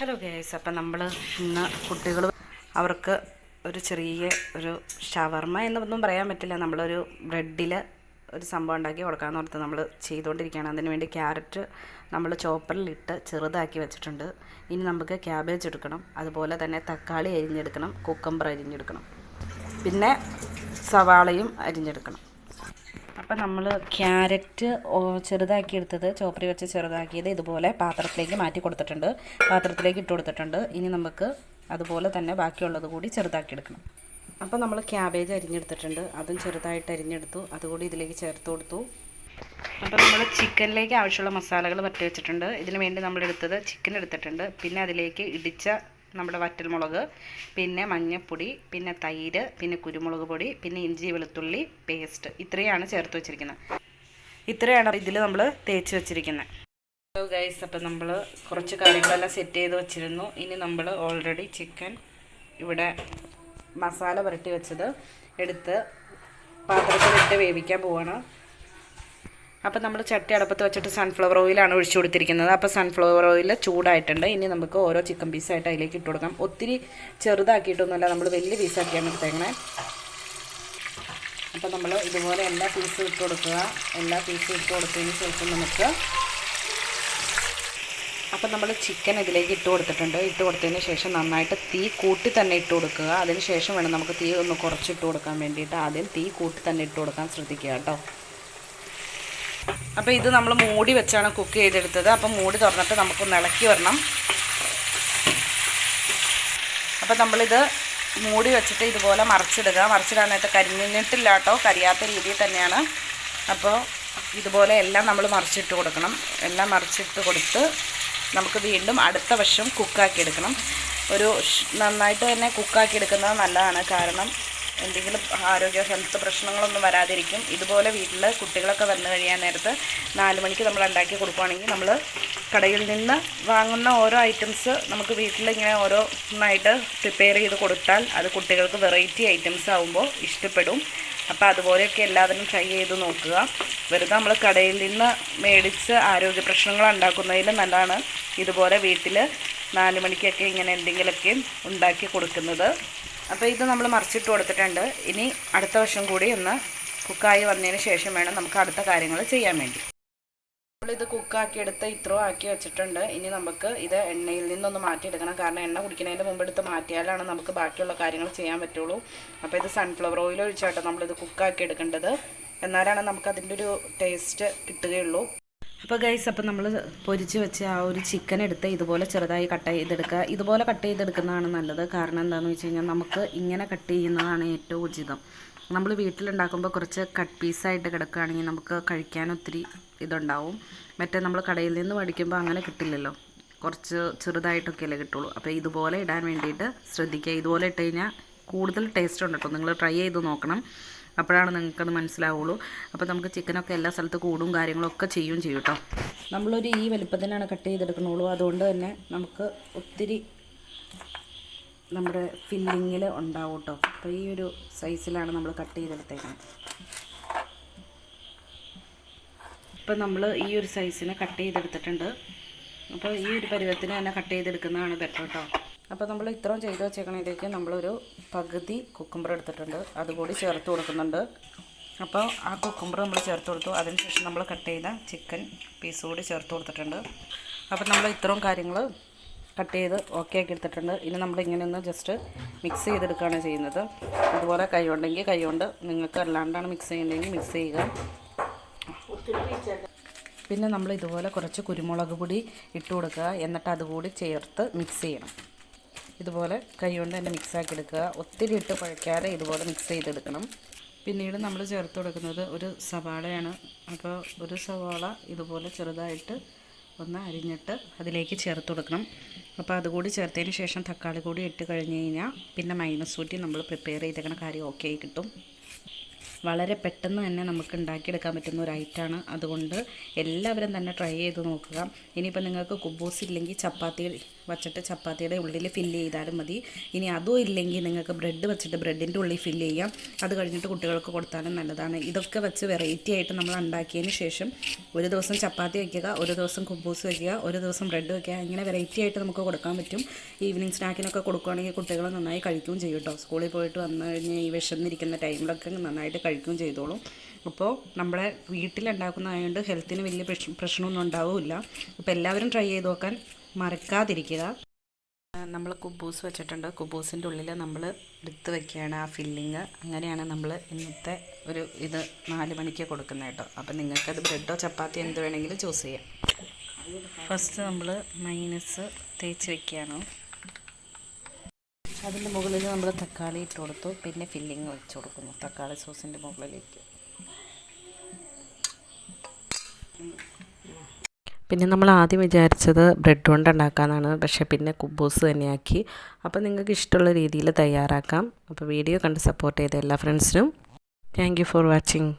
Hello guys അപ്പം നമ്മൾ ഇന്ന് കുട്ടികൾ അവർക്ക് ഒരു ചെറിയ ഒരു ഷവർമ എന്നൊന്നും പറയാൻ പറ്റില്ല. നമ്മളൊരു ബ്രെഡിൽ ഒരു സംഭവം ഉണ്ടാക്കി കൊടുക്കാമെന്ന് ഓർത്ത് നമ്മൾ ചെയ്തുകൊണ്ടിരിക്കുകയാണ് അതിന് വേണ്ടി ക്യാരറ്റ് നമ്മൾ ചോപ്പറിലിട്ട് ചെറുതാക്കി വെച്ചിട്ടുണ്ട്. ഇനി നമുക്ക് ക്യാബേജ് എടുക്കണം. അതുപോലെ തന്നെ തക്കാളി അരിഞ്ഞെടുക്കണം. കുക്കമ്പർ അരിഞ്ഞെടുക്കണം. പിന്നെ സവാളയും അരിഞ്ഞെടുക്കണം. അപ്പം നമ്മൾ ക്യാരറ്റ് ചെറുതാക്കി എടുത്തത് ചോപ്പറി വെച്ച് ചെറുതാക്കിയത് ഇതുപോലെ പാത്രത്തിലേക്ക് മാറ്റി കൊടുത്തിട്ടുണ്ട്. പാത്രത്തിലേക്ക് ഇട്ട് കൊടുത്തിട്ടുണ്ട്. ഇനി നമുക്ക് അതുപോലെ തന്നെ ബാക്കിയുള്ളത് കൂടി ചെറുതാക്കി എടുക്കണം. അപ്പം നമ്മൾ ക്യാബേജ് അരിഞ്ഞെടുത്തിട്ടുണ്ട്. അതും ചെറുതായിട്ട് അരിഞ്ഞെടുത്തു. അതുകൂടി ഇതിലേക്ക് ചേർത്ത് കൊടുത്തു. അപ്പോൾ നമ്മൾ ചിക്കനിലേക്ക് ആവശ്യമുള്ള മസാലകൾ പറ്റി വെച്ചിട്ടുണ്ട്. ഇതിന് വേണ്ടി നമ്മൾ എടുത്തത് ചിക്കൻ എടുത്തിട്ടുണ്ട്. പിന്നെ അതിലേക്ക് ഇടിച്ച നമ്മുടെ വറ്റൽമുളക് പിന്നെ മഞ്ഞൾപ്പൊടി പിന്നെ തൈര് പിന്നെ കുരുമുളക് പൊടി പിന്നെ ഇഞ്ചി വെളുത്തുള്ളി പേസ്റ്റ്. ഇത്രയാണ് ചേർത്ത് വെച്ചിരിക്കുന്നത്. ഇത്രയാണ് ഇതിൽ നമ്മൾ തേച്ച് വെച്ചിരിക്കുന്നത്. ഹലോ ഗൈസ് അപ്പം നമ്മൾ കുറച്ച് കാര്യങ്ങളെല്ലാം സെറ്റ് ചെയ്ത് വെച്ചിരുന്നു. ഇനി നമ്മൾ ഓൾറെഡി ചിക്കൻ ഇവിടെ മസാല പുരട്ടി വെച്ചത്. എടുത്ത് പാത്രത്തിലിട്ട് വേവിക്കാൻ പോവാണ്. അപ്പം നമ്മൾ ചട്ടി അടുപ്പത്ത് വെച്ചിട്ട് സൺഫ്ലവർ ഓയിലാണ് ഒഴിച്ചു കൊടുത്തിരിക്കുന്നത്. അപ്പോൾ സൺഫ്ലവർ ഓയിൽ ചൂടായിട്ടുണ്ട്. ഇനി നമുക്ക് ഓരോ ചിക്കൻ പീസായിട്ട് അതിലേക്ക് ഇട്ട് കൊടുക്കാം. ഒത്തിരി ചെറുതാക്കിയിട്ടൊന്നുമല്ല നമ്മൾ വലിയ പീസാക്കിയാണ് എടുത്തേക്കണേ. അപ്പോൾ നമ്മൾ ഇതുപോലെ എല്ലാ പീസും ഇട്ട് കൊടുക്കുക. എല്ലാ പീസും ഇട്ട് കൊടുത്തതിന് ശേഷം നമുക്ക് അപ്പോൾ നമ്മൾ ചിക്കൻ ഇതിലേക്ക് ഇട്ട് കൊടുത്തിട്ടുണ്ട്. ഇട്ട് കൊടുത്തതിന് ശേഷം നന്നായിട്ട് തീ കൂട്ടി തന്നെ ഇട്ട് കൊടുക്കുക. അതിന് ശേഷം വേണം നമുക്ക് തീ ഒന്ന് കുറച്ചിട്ട് കൊടുക്കാൻ വേണ്ടിയിട്ട്. ആദ്യം തീ കൂട്ടി തന്നെ ഇട്ട് കൊടുക്കാൻ ശ്രദ്ധിക്കുക കേട്ടോ. അപ്പോൾ ഇത് നമ്മൾ മൂടി വെച്ചാണ് കുക്ക് ചെയ്തെടുത്തത്. അപ്പം മൂടി തുറന്നിട്ട് നമുക്കൊന്ന് ഇളക്കി വരണം. അപ്പോൾ നമ്മളിത് മൂടി വെച്ചിട്ട് ഇതുപോലെ മറിച്ചിടുക. മറിച്ചിടാനായിട്ട് കരിഞ്ഞിട്ടില്ല കേട്ടോ കരിയാത്ത രീതിയിൽ തന്നെയാണ്. അപ്പോൾ ഇതുപോലെ എല്ലാം നമ്മൾ മറിച്ചിട്ട് കൊടുക്കണം. എല്ലാം മറിച്ചിട്ട് കൊടുത്ത് നമുക്ക് വീണ്ടും അടുത്ത വശം കുക്കാക്കി എടുക്കണം. ഒരു നന്നായിട്ട് തന്നെ കുക്കാക്കി എടുക്കുന്നത് നല്ലതാണ്. കാരണം എന്തെങ്കിലും ആരോഗ്യ ഹെൽത്ത് പ്രശ്നങ്ങളൊന്നും വരാതിരിക്കും. ഇതുപോലെ വീട്ടിൽ കുട്ടികളൊക്കെ വന്നു കഴിയാൻ നേരത്ത് നാല് മണിക്ക് നമ്മൾ ഉണ്ടാക്കി കൊടുക്കുകയാണെങ്കിൽ നമ്മൾ കടയിൽ നിന്ന് വാങ്ങുന്ന ഓരോ ഐറ്റംസ് നമുക്ക് വീട്ടിൽ ഇങ്ങനെ ഓരോന്നായിട്ട് പ്രിപ്പയർ ചെയ്ത് കൊടുത്താൽ അത് കുട്ടികൾക്ക് വെറൈറ്റി ഐറ്റംസ് ആകുമ്പോൾ ഇഷ്ടപ്പെടും. അപ്പോൾ അതുപോലെയൊക്കെ എല്ലാവരും ട്രൈ ചെയ്ത് നോക്കുക. വെറുതെ നമ്മൾ കടയിൽ നിന്ന് മേടിച്ച് ആരോഗ്യ പ്രശ്നങ്ങൾ ഉണ്ടാക്കുന്നതിൽ നല്ലതാണ് ഇതുപോലെ വീട്ടിൽ നാല് മണിക്കൊക്കെ ഇങ്ങനെ എന്തെങ്കിലുമൊക്കെ ഉണ്ടാക്കി കൊടുക്കുന്നത്. അപ്പോൾ ഇത് നമ്മൾ മറിച്ചിട്ട് കൊടുത്തിട്ടുണ്ട്. ഇനി അടുത്ത വശം കൂടി ഒന്ന് കുക്കായി വന്നതിന് ശേഷം വേണം നമുക്ക് അടുത്ത കാര്യങ്ങൾ ചെയ്യാൻ വേണ്ടി. നമ്മളിത് കുക്കാക്കി എടുത്ത് ഇത്രയും ആക്കി വെച്ചിട്ടുണ്ട്. ഇനി നമുക്ക് ഇത് എണ്ണയിൽ നിന്നൊന്ന് മാറ്റിയെടുക്കണം. കാരണം എണ്ണ കുടിക്കുന്നതിന്റെ മുമ്പ് എടുത്ത് മാറ്റിയാലാണ് നമുക്ക് ബാക്കിയുള്ള കാര്യങ്ങൾ ചെയ്യാൻ പറ്റുള്ളൂ. അപ്പോൾ ഇത് സൺഫ്ലവർ ഓയിൽ ഒഴിച്ചാട്ടോ നമ്മളിത് കുക്കാക്കി എടുക്കേണ്ടത്. എന്നാലാണ് നമുക്ക് അതിന്റെ ഒരു ടേസ്റ്റ് കിട്ടുകയുള്ളൂ. അപ്പോൾ ഗൈസ് അപ്പോൾ നമ്മൾ പൊരിച്ച് വെച്ച ആ ഒരു ചിക്കൻ എടുത്ത് ഇതുപോലെ ചെറുതായി കട്ട് ചെയ്തെടുക്കുക ഇതുപോലെ കട്ട് ചെയ്തെടുക്കുന്നതാണ് നല്ലത്. കാരണം എന്താണെന്ന് വെച്ച് കഴിഞ്ഞാൽ നമുക്ക് ഇങ്ങനെ കട്ട് ചെയ്യുന്നതാണ് ഏറ്റവും ഉചിതം. നമ്മൾ വീട്ടിലുണ്ടാക്കുമ്പോൾ കുറച്ച് കട്ട് പീസായിട്ട് കിടക്കുകയാണെങ്കിൽ നമുക്ക് കഴിക്കാൻ ഒത്തിരി ഇതുണ്ടാവും. മറ്റേ നമ്മൾ കടയിൽ നിന്ന് മേടിക്കുമ്പോൾ അങ്ങനെ കിട്ടില്ലല്ലോ. കുറച്ച് ചെറുതായിട്ടൊക്കെയല്ലേ കിട്ടുള്ളൂ. അപ്പോൾ ഇതുപോലെ ഇടാൻ വേണ്ടിയിട്ട് ശ്രദ്ധിക്കുക. ഇതുപോലെ ഇട്ട് കഴിഞ്ഞാൽ കൂടുതൽ ടേസ്റ്റ് ഉണ്ട് കേട്ടോ നിങ്ങൾ ട്രൈ ചെയ്ത് നോക്കണം. അപ്പോഴാണ് നിങ്ങൾക്കത് മനസ്സിലാവുള്ളൂ. അപ്പോൾ നമുക്ക് ചിക്കനൊക്കെ എല്ലാ സ്ഥലത്ത് കൂടും കാര്യങ്ങളൊക്കെ ചെയ്യും ചെയ്യും കേട്ടോ നമ്മളൊരു ഈ വലുപ്പത്തിനാണ് കട്ട് ചെയ്തെടുക്കണുള്ളൂ. അതുകൊണ്ട് തന്നെ നമുക്ക് ഒത്തിരി നമ്മുടെ ഫില്ലിങ്ങിൽ ഉണ്ടാവും കേട്ടോ അപ്പോൾ ഈ ഒരു സൈസിലാണ് നമ്മൾ കട്ട് ചെയ്തെടുത്തേക്കുന്നത് ഇപ്പം നമ്മൾ ഈ ഒരു സൈസിന് കട്ട് ചെയ്തെടുത്തിട്ടുണ്ട്. അപ്പോൾ ഈ ഒരു പരുവത്തിന് തന്നെ കട്ട് ചെയ്തെടുക്കുന്നതാണ് ബെറ്റർ കേട്ടോ. അപ്പോൾ നമ്മൾ ഇത്രയും ചെയ്ത് വെച്ചേക്കണതിലേക്ക് നമ്മളൊരു പകുതി കുക്കുംബർ എടുത്തിട്ടുണ്ട്. അതുകൂടി ചേർത്ത് കൊടുക്കുന്നുണ്ട്. അപ്പോൾ ആ കുക്കുംബർ നമ്മൾ ചേർത്ത് കൊടുത്തു. അതിനുശേഷം നമ്മൾ കട്ട് ചെയ്ത ചിക്കൻ പീസ് കൂടി ചേർത്ത് കൊടുത്തിട്ടുണ്ട്. അപ്പോൾ നമ്മൾ ഇത്രയും കാര്യങ്ങൾ കട്ട് ചെയ്ത് ഓക്കെ ആക്കി എടുത്തിട്ടുണ്ട്. ഇനി നമ്മൾ ഇങ്ങനെ ഒന്ന് ജസ്റ്റ് മിക്സ് ചെയ്തെടുക്കുകയാണ് ചെയ്യുന്നത്. അതുപോലെ കൈ ഉണ്ടെങ്കിൽ കൈ കൊണ്ട് നിങ്ങൾക്ക് അല്ലാണ്ടാണ് മിക്സ് ചെയ്യുന്നതെങ്കിൽ മിക്സ് ചെയ്യുക. പിന്നെ നമ്മൾ ഇതുപോലെ കുറച്ച് കുരുമുളക് പൊടി ഇട്ട് കൊടുക്കുക. എന്നിട്ട് അതുകൂടി ചേർത്ത് മിക്സ് ചെയ്യണം. ഇതുപോലെ കൈ കൊണ്ട് തന്നെ മിക്സാക്കി എടുക്കുക. ഒത്തിരി ഇട്ട് കുഴയ്ക്കാതെ ഇതുപോലെ മിക്സ് ചെയ്തെടുക്കണം. പിന്നീട് നമ്മൾ ചേർത്ത് കൊടുക്കുന്നത് ഒരു സവാളയാണ്. അപ്പോൾ ഒരു സവാള ഇതുപോലെ ചെറുതായിട്ട് ഒന്ന് അരിഞ്ഞിട്ട് അതിലേക്ക് ചേർത്ത് കൊടുക്കണം. അപ്പോൾ അതുകൂടി ചേർത്തതിന് ശേഷം തക്കാളി കൂടി ഇട്ട് കഴിഞ്ഞ് കഴിഞ്ഞാൽ പിന്നെ മൈനസ് ഊറ്റി നമ്മൾ പ്രിപ്പയർ ചെയ്തേക്കണ കാര്യം ഓക്കെ കിട്ടും. വളരെ പെട്ടെന്ന് തന്നെ നമുക്ക് ഉണ്ടാക്കിയെടുക്കാൻ പറ്റുന്ന ഒരു ഐറ്റമാണ് അതുകൊണ്ട് എല്ലാവരും തന്നെ ട്രൈ ചെയ്ത് നോക്കുക. ഇനിയിപ്പോൾ നിങ്ങൾക്ക് കുബൂസ് ഇല്ലെങ്കിൽ ചപ്പാത്തി വച്ചിട്ട് ചപ്പാത്തിയുടെ ഉള്ളിൽ ഫില്ല് ചെയ്താലും മതി. ഇനി അതും ഇല്ലെങ്കിൽ നിങ്ങൾക്ക് ബ്രെഡ് വെച്ചിട്ട് ബ്രെഡിന്റെ ഉള്ളിൽ ഫില്ല് ചെയ്യാം. അത് കഴിഞ്ഞിട്ട് കുട്ടികൾക്ക് കൊടുത്താലും നല്ലതാണ്. ഇതൊക്കെ വെച്ച് വെറൈറ്റി ആയിട്ട് നമ്മൾ ഉണ്ടാക്കിയതിന് ശേഷം ഒരു ദിവസം ചപ്പാത്തി വയ്ക്കുക ഒരു ദിവസം കുബൂസ് വയ്ക്കുക ഒരു ദിവസം ബ്രെഡ് വയ്ക്കുക ഇങ്ങനെ വെറൈറ്റി ആയിട്ട് നമുക്ക് കൊടുക്കാൻ പറ്റും. ഈവനിങ് സ്നാക്കിനൊക്കെ കൊടുക്കുകയാണെങ്കിൽ കുട്ടികൾ നന്നായി കഴിക്കുകയും ചെയ്യും കേട്ടോ സ്കൂളിൽ പോയിട്ട് വന്നു കഴിഞ്ഞാൽ ഈ വിശന്നിരിക്കുന്ന ടൈമിലൊക്കെ നന്നായിട്ട് കഴിക്കുകയും ചെയ്തോളും. അപ്പോൾ നമ്മുടെ വീട്ടിലുണ്ടാക്കുന്നതായതുകൊണ്ട് ഹെൽത്തിന് വലിയ പ്രശ്നം പ്രശ്നമൊന്നും ഉണ്ടാവില്ല. അപ്പോൾ എല്ലാവരും ട്രൈ ചെയ്ത് നോക്കാൻ മറക്കാതിരിക്കുക. നമ്മൾ കുബൂസ് വെച്ചിട്ടുണ്ട്. കുബൂസിന്റെ ഉള്ളിൽ നമ്മൾ എടുത്ത് വെക്കുകയാണ് ആ ഫില്ലിങ്. അങ്ങനെയാണ് നമ്മൾ ഇന്നത്തെ ഒരു ഇത് നാല് മണിക്ക് കൊടുക്കുന്നത് കേട്ടോ. അപ്പം നിങ്ങൾക്കത് ബ്രെഡോ ചപ്പാത്തി എന്ത് വേണമെങ്കിലും ചൂസ് ചെയ്യാം. ഫസ്റ്റ് നമ്മൾ മൈനസ് തേച്ച് വെക്കുകയാണ്. അതിന്റെ മുകളിൽ നമ്മൾ തക്കാളി ഇട്ട് കൊടുത്തു. പിന്നെ ഫില്ലിങ് വെച്ച് കൊടുക്കുന്നു. തക്കാളി സോസിന്റെ മുകളിലേക്ക്. പിന്നെ നമ്മൾ ആദ്യം വിചാരിച്ചത് ബ്രെഡ് കൊണ്ട് ഉണ്ടാക്കാമെന്നാണ്. പക്ഷേ പിന്നെ കുബൂസ് തന്നെയാക്കി. അപ്പോൾ നിങ്ങൾക്ക് ഇഷ്ടമുള്ള രീതിയിൽ തയ്യാറാക്കാം. അപ്പോൾ വീഡിയോ കണ്ട് സപ്പോർട്ട് ചെയ്ത എല്ലാ ഫ്രണ്ട്സിനും താങ്ക് ഫോർ വാച്ചിങ്